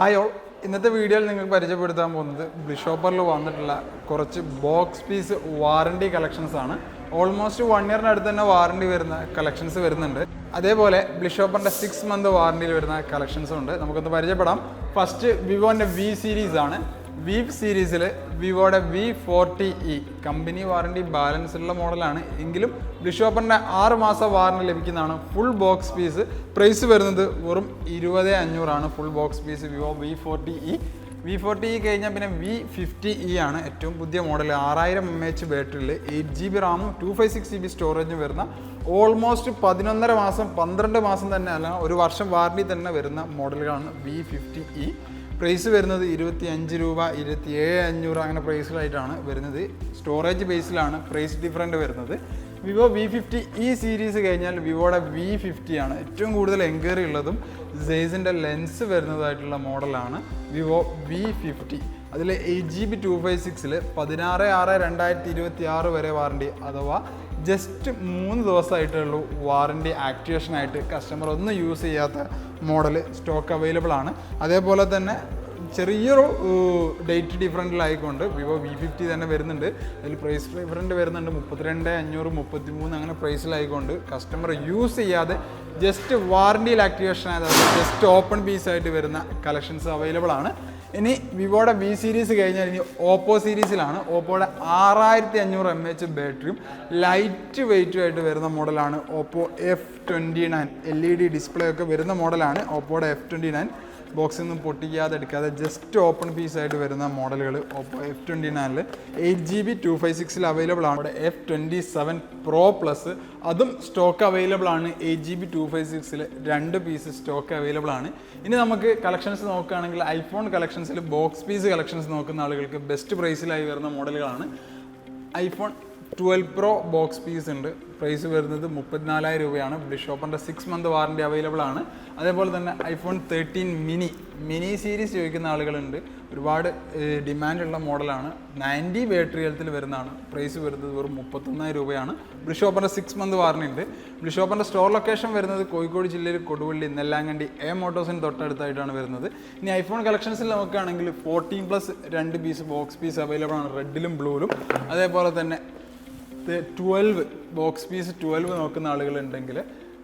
Hi all. ഇന്നത്തെ വീഡിയോയിൽ നിങ്ങൾക്ക് പരിചയപ്പെടുത്താൻ പോകുന്നത് ബ്ലിഷോപ്പറിൽ വന്നിട്ടുള്ള കുറച്ച് ബോക്സ് പീസ് വാറണ്ടി കളക്ഷൻസ് ആണ്. ഓൾമോസ്റ്റ് വൺ ഇയറിന് അടുത്ത് തന്നെ വാറണ്ടി വരുന്ന കളക്ഷൻസ് വരുന്നുണ്ട്. അതേപോലെ ബ്ലിഷോപ്പറിന്റെ സിക്സ് മന്ത് വാറണ്ടിയിൽ വരുന്ന കളക്ഷൻസും ഉണ്ട്. നമുക്കൊന്ന് പരിചയപ്പെടാം. ഫസ്റ്റ് വിവോന്റെ വി സീരീസ് ആണ്. വി സീരീസിൽ വിവോയുടെ V forty E company warranty balance ഉള്ള മോഡലാണ് എങ്കിലും ബിഷോപ്പറിന്റെ ആറ് മാസം വാറണ്ടി ലഭിക്കുന്നതാണ്. ഫുൾ ബോക്സ് പീസ് പ്രൈസ് വരുന്നത് വെറും ഇരുപത് അഞ്ഞൂറാണ്. Full box piece Vivo V forty E V forty E കഴിഞ്ഞാൽ പിന്നെ വി ഫിഫ്റ്റി ഇ ആണ് ഏറ്റവും പുതിയ മോഡൽ ആറായിരം എം എച്ച് ബാറ്ററിയിൽ എയ്റ്റ് ജി ബി റാമും two five six G B സ്റ്റോറേജും വരുന്ന ഓൾമോസ്റ്റ് പതിനൊന്നര മാസം പന്ത്രണ്ട് മാസം തന്നെ അല്ല ഒരു വർഷം വാറണ്ടി തന്നെ വരുന്ന മോഡലുകളാണ് വി ഫിഫ്റ്റി ഇ പ്രൈസ് വരുന്നത് ഇരുപത്തി അഞ്ച് രൂപ ഇരുപത്തി ഏഴ് അഞ്ഞൂറ് അങ്ങനെ പ്രൈസിലായിട്ടാണ് വരുന്നത്. സ്റ്റോറേജ് ബേസിലാണ് പ്രൈസ് ഡിഫറന്റ് വരുന്നത്. Vivo V fifty E series കഴിഞ്ഞാൽ വിവോയുടെ വി ഫിഫ്റ്റി ആണ് ഏറ്റവും കൂടുതൽ എൻക്വയറി ഉള്ളതും സെയ്സിന്റെ ലെൻസ് വരുന്നതായിട്ടുള്ള മോഡലാണ് വിവോ വി ഫിഫ്റ്റി അതിൽ eight G B two five സിക്സിൽ പതിനാറ് ആറ് രണ്ടായിരത്തി ഇരുപത്തി ആറ് വരെ വാറണ്ടി അഥവാ ജസ്റ്റ് മൂന്ന് ദിവസമായിട്ടേ ഉള്ളൂ വാറണ്ടി ആക്ടിവേഷനായിട്ട് കസ്റ്റമർ ഒന്നും യൂസ് ചെയ്യാത്ത മോഡൽ സ്റ്റോക്ക് അവൈലബിൾ ആണ്. അതേപോലെ തന്നെ ചെറിയൊരു ഡേറ്റ് ഡിഫറന്റിലായിക്കൊണ്ട് വിവോ വി ഫിഫ്റ്റി തന്നെ വരുന്നുണ്ട്. അതിൽ പ്രൈസ് ഡിഫറന്റ് വരുന്നുണ്ട്. മുപ്പത്തിരണ്ട് അഞ്ഞൂറ് മുപ്പത്തി മൂന്ന് അങ്ങനെ പ്രൈസിലായിക്കൊണ്ട് കസ്റ്റമർ യൂസ് ചെയ്യാതെ ജസ്റ്റ് വാറണ്ടിയിൽ ആക്ടിവേഷൻ ആയത് ജസ്റ്റ് ഓപ്പൺ പീസായിട്ട് വരുന്ന കളക്ഷൻസ് അവൈലബിൾ ആണ്. ഇനി വിവോയുടെ വി സീരീസ് കഴിഞ്ഞാൽ ഇനി ഓപ്പോ സീരീസിലാണ് ഓപ്പോയുടെ ആറായിരത്തി അഞ്ഞൂറ് എം എച്ച് ബാറ്ററിയും ലൈറ്റ് വെയിറ്റും ആയിട്ട് വരുന്ന മോഡലാണ് Oppo F twenty nine L E D display ഒക്കെ വരുന്ന മോഡലാണ് ഓപ്പോയുടെ എഫ് ട്വന്റി നയൻ ബോക്സിൽ നിന്നും പൊട്ടിക്കാതെ എടുക്കാതെ ജസ്റ്റ് ഓപ്പൺ പീസ് ആയിട്ട് വരുന്ന മോഡലുകൾ Oppo F twenty നയനിൽ eight G B two five സിക്സിൽ അവൈലബിൾ ആണ്. ഇവിടെ F twenty seven pro plus അതും സ്റ്റോക്ക് അവൈലബിൾ ആണ്. Eight G B two five സിക്സിൽ രണ്ട് പീസ് സ്റ്റോക്ക് അവൈലബിൾ ആണ്. ഇനി നമുക്ക് കളക്ഷൻസ് നോക്കുകയാണെങ്കിൽ ഐഫോൺ കളക്ഷൻസിൽ ബോക്സ് പീസ് കളക്ഷൻസ് നോക്കുന്ന ആളുകൾക്ക് ബെസ്റ്റ് പ്രൈസിലായി വരുന്ന മോഡലുകളാണ് iPhone twelve pro box piece ഉണ്ട്. പ്രൈസ് വരുന്നത് മുപ്പത്തിനാലായിരം രൂപയാണ്. ബ്ലിഷോപ്പറിന്റെ സിക്സ് മന്ത് വാറന്റി അവൈലബിൾ ആണ്. അതേപോലെ തന്നെ iPhone thirteen mini mini series ചോദിക്കുന്ന ആളുകളുണ്ട്. ഒരുപാട് ഡിമാൻഡുള്ള മോഡലാണ് നയന്റി ബാറ്ററി ഹെൽത്തിൽ വരുന്നതാണ്. പ്രൈസ് വരുന്നത് വെറും മുപ്പത്തൊന്നായിരം രൂപയാണ്. ബ്ലിഷോപ്പറിന്റെ സിക്സ് മന്ത് വാറണ്ടി ഉണ്ട്. ബ്ലിഷോപ്പറിന്റെ സ്റ്റോർ ലൊക്കേഷൻ വരുന്നത് കോഴിക്കോട് ജില്ലയിൽ കൊടുവള്ളി നെല്ലാങ്കണ്ടി എ മോട്ടോസിന് തൊട്ടടുത്തായിട്ടാണ് വരുന്നത്. ഇനി ഐഫോൺ കളക്ഷൻസിൽ നോക്കുകയാണെങ്കിൽ ഫോർട്ടീൻ പ്ലസ് രണ്ട് പീസ് ബോക്സ് പീസ് അവൈലബിൾ ആണ്. റെഡിലും ബ്ലൂവിലും അതേപോലെ തന്നെ ട്വൽവ് ബോക്സ് പീസ് ട്വൽവ് നോക്കുന്ന ആളുകളുണ്ടെങ്കിൽ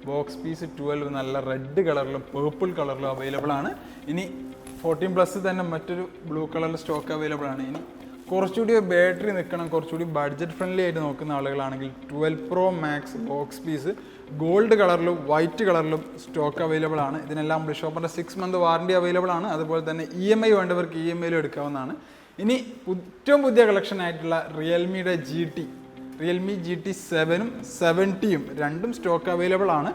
ബോക്സ് പീസ് ട്വൽവ് നല്ല റെഡ് കളറിലും പേർപ്പിൾ കളറിലും അവൈലബിൾ ആണ്. ഇനി ഫോർട്ടീൻ പ്ലസ് തന്നെ മറ്റൊരു ബ്ലൂ കളറിൽ സ്റ്റോക്ക് അവൈലബിൾ ആണ്. ഇനി കുറച്ചുകൂടി ബാറ്ററി നിൽക്കണം കുറച്ചുകൂടി ബഡ്ജറ്റ് ഫ്രണ്ട്ലി ആയിട്ട് നോക്കുന്ന ആളുകളാണെങ്കിൽ twelve pro max box piece gold കളറിലും വൈറ്റ് കളറിലും സ്റ്റോക്ക് അവൈലബിൾ ആണ്. ഇതിനെല്ലാം ഷോപ്പിന്റെ സിക്സ് മന്ത് വാറണ്ടി അവൈലബിൾ ആണ്. അതുപോലെ തന്നെ ഇ എം ഐ വേണ്ടവർക്ക് ഇ എം ഐയിലും എടുക്കാവുന്നതാണ്. ഇനി ഏറ്റവും പുതിയ കളക്ഷൻ ആയിട്ടുള്ള റിയൽമിയുടെ G T Realme G T സെവനും സെവന്റിയും രണ്ടും സ്റ്റോക്ക് അവൈലബിൾ ആണ്.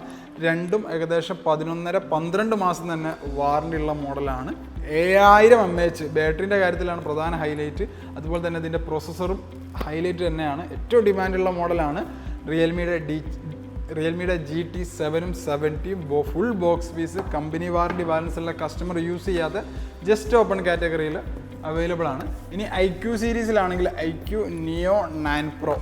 രണ്ടും ഏകദേശം പതിനൊന്നര പന്ത്രണ്ട് മാസം തന്നെ വാറണ്ടി ഉള്ള മോഡലാണ് ഏഴായിരം എം എച്ച് ബാറ്ററിന്റെ കാര്യത്തിലാണ് പ്രധാന ഹൈലൈറ്റ് അതുപോലെ തന്നെ ഇതിന്റെ പ്രോസസ്സറും ഹൈലൈറ്റ് തന്നെയാണ്. ഏറ്റവും ഡിമാൻഡുള്ള മോഡലാണ് റിയൽമിയുടെ ഡി റിയൽമിയുടെ ജി ടി സെവനും സെവന്റിയും full box piece company warranty balance ഉള്ള കസ്റ്റമർ യൂസ് ചെയ്യാതെ ജസ്റ്റ് ഓപ്പൺ കാറ്റഗറിയിൽ അവൈലബിൾ ആണ്. ഇനി I Q സീരീസിലാണെങ്കിൽ I Q Neo nine pro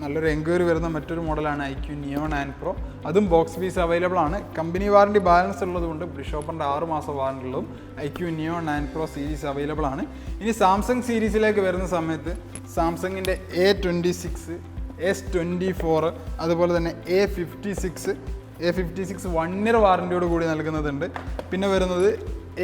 നല്ലൊരു എൻക്വയറി വരുന്ന മറ്റൊരു മോഡലാണ് I Q Neo nine pro. അതും ബോക്സ് പീസ് അവൈലബിൾ ആണ്. കമ്പനി വാറണ്ടി ബാലൻസ് ഉള്ളതുകൊണ്ട് ബ്രിഷോപ്പറിന്റെ ആറ് മാസം വാറണ്ടി ഉള്ളതും I Q Neo nine pro series available ആണ്. ഇനി സാംസങ് സീരീസിലേക്ക് വരുന്ന സമയത്ത് സാംസങ്ങിന്റെ A twenty six S twenty four അതുപോലെ തന്നെ A fifty six A fifty six one year വാറന്റിയോട് കൂടി നൽകുന്നതുണ്ട്. പിന്നെ വരുന്നത്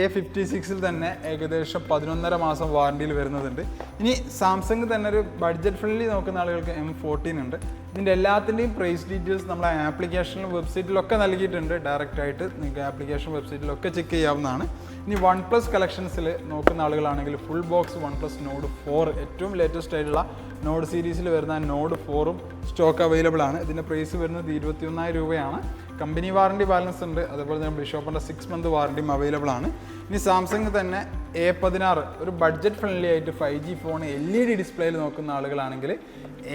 എ ഫിഫ്റ്റി സിക്സിൽ തന്നെ ഏകദേശം പതിനൊന്നര മാസം വാറണ്ടിയിൽ വരുന്നതുണ്ട്. ഇനി സാംസങ് തന്നെ ഒരു ബഡ്ജറ്റ് ഫ്രണ്ട്ലി നോക്കുന്ന ആളുകൾക്ക് എം ഫോർട്ടീൻ ഉണ്ട്. ഇതിന്റെ എല്ലാത്തിന്റെയും പ്രൈസ് ഡീറ്റെയിൽസ് നമ്മളെ ആപ്ലിക്കേഷനിലും വെബ്സൈറ്റിലൊക്കെ നൽകിയിട്ടുണ്ട്. ഡയറക്റ്റായിട്ട് നിങ്ങൾക്ക് ആപ്ലിക്കേഷൻ വെബ്സൈറ്റിലൊക്കെ ചെക്ക് ചെയ്യാവുന്നതാണ്. ഇനി വൺ പ്ലസ് കളക്ഷൻസിൽ നോക്കുന്ന ആളുകളാണെങ്കിൽ full box OnePlus Nord four ഏറ്റവും ലേറ്റസ്റ്റ് ആയിട്ടുള്ള നോഡ് സീരീസിൽ വരുന്ന നോഡ് ഫോറും സ്റ്റോക്ക് അവൈലബിൾ ആണ്. ഇതിന്റെ പ്രൈസ് വരുന്നത് ഇരുപത്തിയൊന്നായിരം രൂപയാണ്. കമ്പനി വാറണ്ടി ബാലൻസ് ഉണ്ട്. അതുപോലെ തന്നെ ബിഷോപ്പിന്റെ സിക്സ് മന്ത് വാറണ്ടിയും അവൈലബിൾ ആണ്. ഇനി സാംസങ് തന്നെ എ പതിനാറ് ഒരു ബഡ്ജറ്റ് ഫ്രണ്ട്ലി ആയിട്ട് five G phone L E D ഡിസ്പ്ലേയിൽ നോക്കുന്ന ആളുകളാണെങ്കിൽ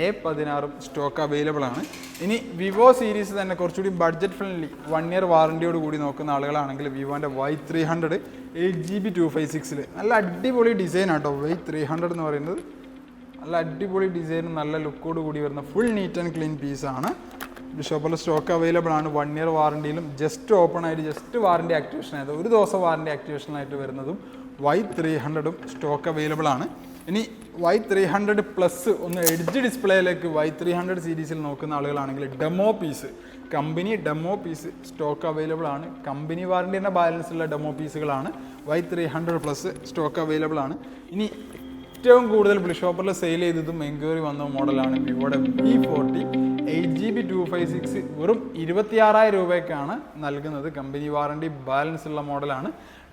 എ പതിനാറും സ്റ്റോക്ക് അവൈലബിൾ ആണ്. ഇനി വിവോ സീരീസ് തന്നെ കുറച്ചുകൂടി ബഡ്ജറ്റ് ഫ്രണ്ട്ലി വൺ ഇയർ വാറണ്ടിയോട് കൂടി നോക്കുന്ന ആളുകളാണെങ്കിൽ വിവോന്റെ Y three hundred eight G B two five സിക്സിൽ നല്ല അടിപൊളി ഡിസൈൻ ആട്ടോ വൈ ത്രീ ഹൺഡ്രഡ് എന്ന് പറയുന്നത്. നല്ല അടിപൊളി ഡിസൈനും നല്ല ലുക്കോട് കൂടി വരുന്ന ഫുൾ നീറ്റ് ആൻഡ് ക്ലീൻ പീസാണ് ബിഷോപ്പിൽ സ്റ്റോക്ക് അവൈലബിൾ ആണ്. വൺ ഇയർ വാറണ്ടിയിലും ജസ്റ്റ് ഓപ്പൺ ആയിട്ട് ജസ്റ്റ് വാറണ്ടി ആക്ടിവേഷൻ ആയത് ഒരു ദിവസം വാറണ്ടി ആക്ടിവേഷനായിട്ട് വരുന്നതും വൈ ത്രീ ഹൺഡ്രഡും സ്റ്റോക്ക് അവൈലബിൾ ആണ്. ഇനി വൈ ത്രീ ഹൺഡ്രഡ് പ്ലസ് ഒന്ന് എഡ്ജ് ഡിസ്പ്ലേയിലേക്ക് വൈ ത്രീ ഹൺഡ്രഡ് സീരീസിൽ നോക്കുന്ന ആളുകളാണെങ്കിൽ demo piece company demo piece stock available ആണ്. കമ്പനി വാറണ്ടിന്റെ ബാലൻസ് ഉള്ള demo പീസുകളാണ് Y three hundred plus stock available ആണ്. ഇനി ഏറ്റവും കൂടുതൽ ബ്ലിഷോപ്പറിൽ സെയിൽ ചെയ്തതും എൻക്വയറി വന്ന മോഡലാണ് വിവോയുടെ V forty eight G B two five six വെറും ഇരുപത്തിയാറായിരം രൂപയ്ക്കാണ് നൽകുന്നത്. കമ്പനി വാറണ്ടി ബാലൻസ് ഉള്ള മോഡലാണ്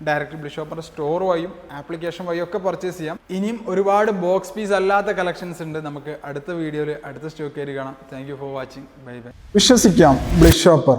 ഡയറക്റ്റ് ബ്ലിഷോപ്പറിന്റെ സ്റ്റോർ വഴിയും ആപ്ലിക്കേഷൻ വഴിയും ഒക്കെ പർച്ചേസ് ചെയ്യാം. ഇനിയും ഒരുപാട് ബോക്സ് പീസ് അല്ലാത്ത കളക്ഷൻസ് ഉണ്ട്. നമുക്ക് അടുത്ത വീഡിയോയിൽ അടുത്ത സ്റ്റോക്ക് കയറി കാണാം. Thank for watching bye bye വിശ്വസിക്കാം ബ്ലിഷോപ്പർ